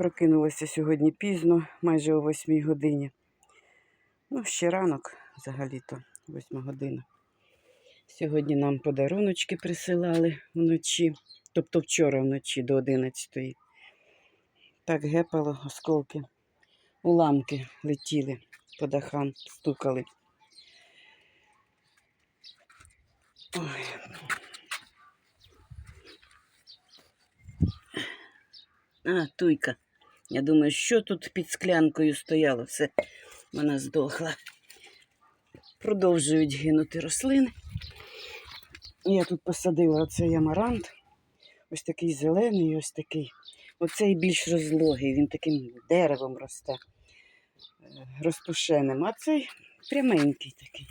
Прокинулася сьогодні пізно, майже о 8 годині. Ну, ще ранок взагалі-то, 8 година. Сьогодні нам подаруночки присилали вночі, тобто вчора вночі до 11-ї. Так гепало осколки. Уламки летіли по дахам, стукали. Ой. А, туйка. Я думаю, що тут під склянкою стояло, все, вона здохла. Продовжують гинути рослини. Я тут посадила оцей амарант. Ось такий зелений, ось такий. Оцей більш розлогий, він таким деревом росте, е, розпушеним, а цей пряменький такий.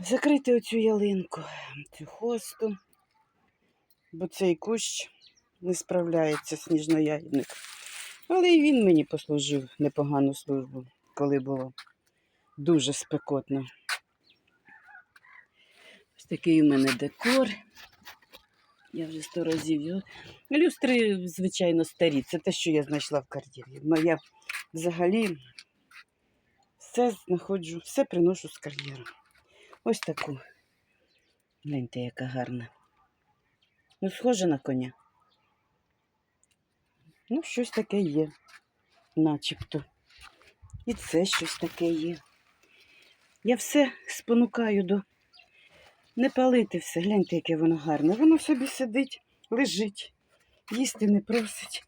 Закрити оцю ялинку, цю хосту, бо цей кущ не справляється сніжноягідник. Але і він мені послужив непогану службу, коли було дуже спекотно. Ось такий у мене декор. Я вже сто разів його. Люстри, звичайно, старі. Це те, що я знайшла в кар'єрі. Ну, я взагалі все знаходжу, все приношу з кар'єру. Ось таку. Гляньте, яка гарна. Ну, схожа на коня. Ну, щось таке є, начебто. І це щось таке є. Я все спонукаю до не палити все. Гляньте, яке воно гарне. Воно собі сидить, лежить, їсти не просить.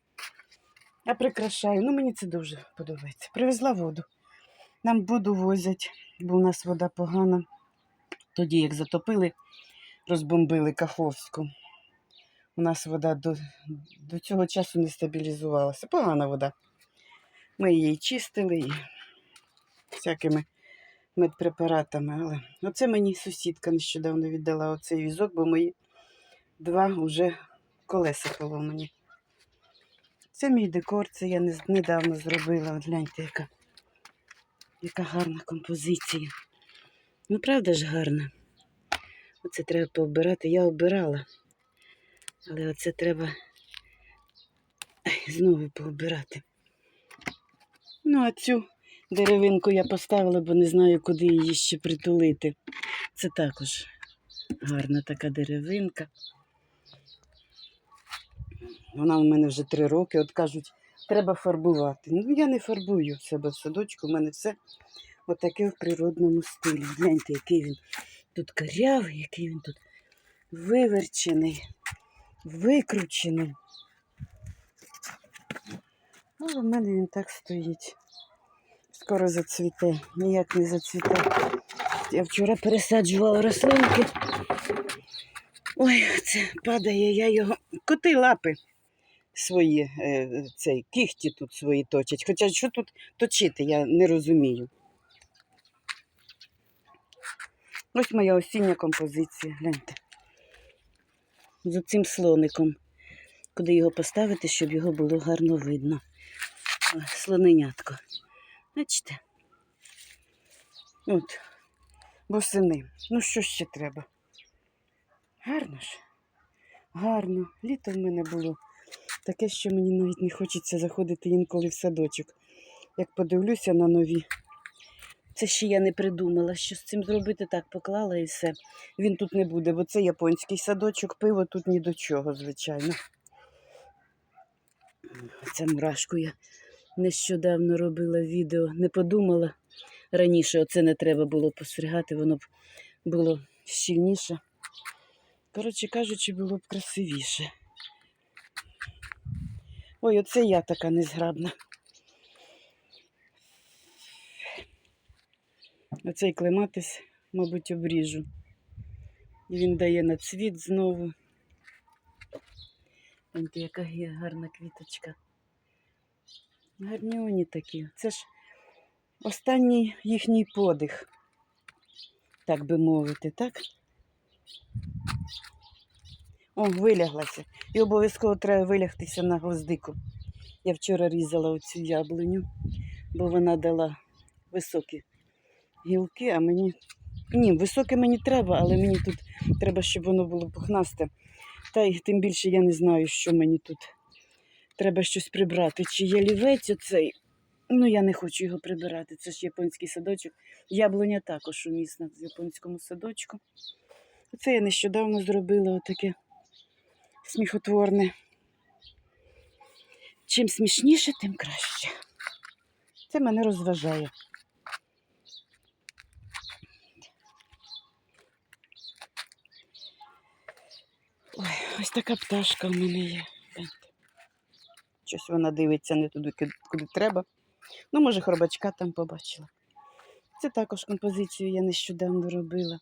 А прикрашаю. Ну, мені це дуже подобається. Привезла воду. Нам воду возять, бо у нас вода погана. Тоді, як затопили, розбомбили Каховську. У нас вода до, до цього часу не стабілізувалася. Погана вода. Ми її чистили і всякими медпрепаратами. Але оце мені сусідка нещодавно віддала оцей візок, бо мої два вже колеса поломані. Це мій декор, це я недавно зробила. От гляньте, яка, яка гарна композиція. Ну, правда ж гарна. Оце треба пообирати. Я обирала. Але оце треба знову пообирати. Ну, а цю деревинку я поставила, бо не знаю, куди її ще притулити. Це також гарна така деревинка. Вона у мене вже три роки. От кажуть, треба фарбувати. Ну, я не фарбую в себе в садочку, у мене все отаке в природному стилі. Гляньте, який він тут карявий, який він тут виверчений викручений. Ну, в мене він так стоїть. Скоро зацвіте, ніяк не зацвіте. Я вчора пересаджувала рослинки. Ой, це падає, я його. Коти лапи свої, е, цей, кіхті тут свої точать. Хоча що тут точити, я не розумію. Ось моя осіння композиція, гляньте з цим слоником, куди його поставити, щоб його було гарно видно. Слоненятко. Бачите? От, восени. Ну, що ще треба? Гарно ж? Гарно. Літо в мене було таке, що мені навіть не хочеться заходити інколи в садочок. Як подивлюся на нові. Це ще я не придумала, що з цим зробити, так поклала і все. Він тут не буде, бо це японський садочок, пиво тут ні до чого, звичайно. Це мурашку я нещодавно робила відео, не подумала. Раніше оце не треба було постригати, воно б було щільніше. Коротше кажучи, було б красивіше. Ой, оце я така незграбна. Оцей клематис, мабуть, обріжу. І він дає на цвіт знову. Гляньте, яка гарна квіточка. Гарні вони такі. Це ж останній їхній подих, так би мовити, так? О, виляглася. І обов'язково треба вилягтися на гвоздику. Я вчора різала оцю яблуню, бо вона дала високі гілки, а мені. Ні, високе мені треба, але мені тут треба, щоб воно було пухнасте. Та й тим більше я не знаю, що мені тут Треба щось прибрати. Чи є лівець оцей? Ну, я не хочу його прибирати. Це ж японський садочок. Яблуня також умісна в японському садочку. Це я нещодавно зробила отаке сміхотворне. Чим смішніше, тим краще. Це мене розважає. Ой, ось така пташка в мене є. Щось вона дивиться не туди, куди- треба. Ну, може, хробачка там побачила. Це також композицію я нещодавно робила.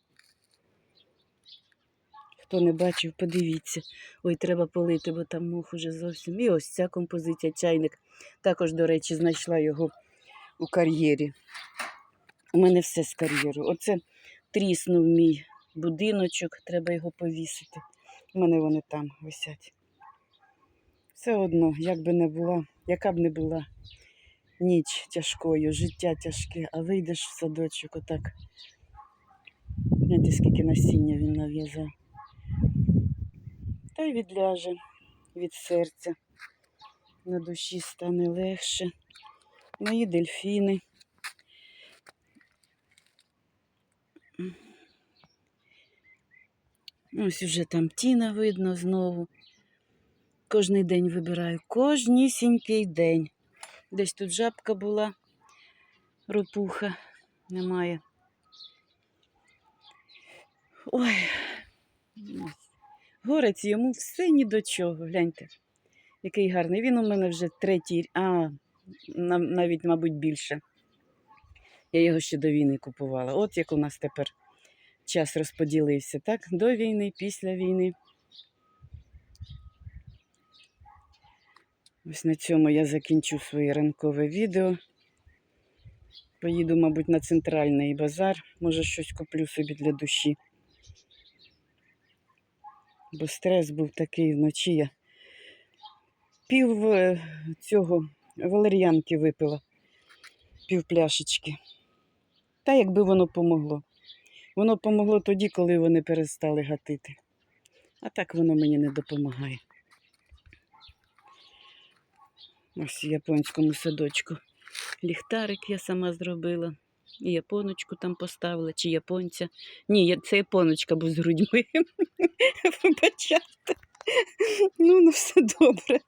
Хто не бачив, подивіться. Ой, треба полити, бо там мох уже зовсім. І ось ця композиція, чайник. Також, до речі, знайшла його у кар'єрі. У мене все з кар'єру. Оце тріснув мій будиночок, треба його повісити. Мене вони там висять. Все одно, як би не була, яка б не була ніч тяжкою, життя тяжке, а вийдеш в садочок отак. Знаєте, скільки насіння він нав'язав. Та й відляже від серця. На душі стане легше. Мої дельфіни. Ось уже там тіна видно знову. Кожний день вибираю, кожнісінький день. Десь тут жабка була, ропуха немає. Ой, горець йому все ні до чого. Гляньте, який гарний. Він у мене вже третій, а навіть, мабуть, більше. Я його ще до війни купувала. От як у нас тепер час розподілився, так? До війни, після війни. Ось на цьому я закінчу своє ранкове відео. Поїду, мабуть, на центральний базар. Може, щось куплю собі для душі. Бо стрес був такий вночі. Я пів е, цього валер'янки випила, пів пляшечки. Та якби воно помогло. Воно помогло тоді, коли вони перестали гатити. А так воно мені не допомагає. Ось в японському садочку. Ліхтарик я сама зробила. І японочку там поставила, чи японця. Ні, це японочка, бо з грудьми. Вибачайте. Ну, ну все добре.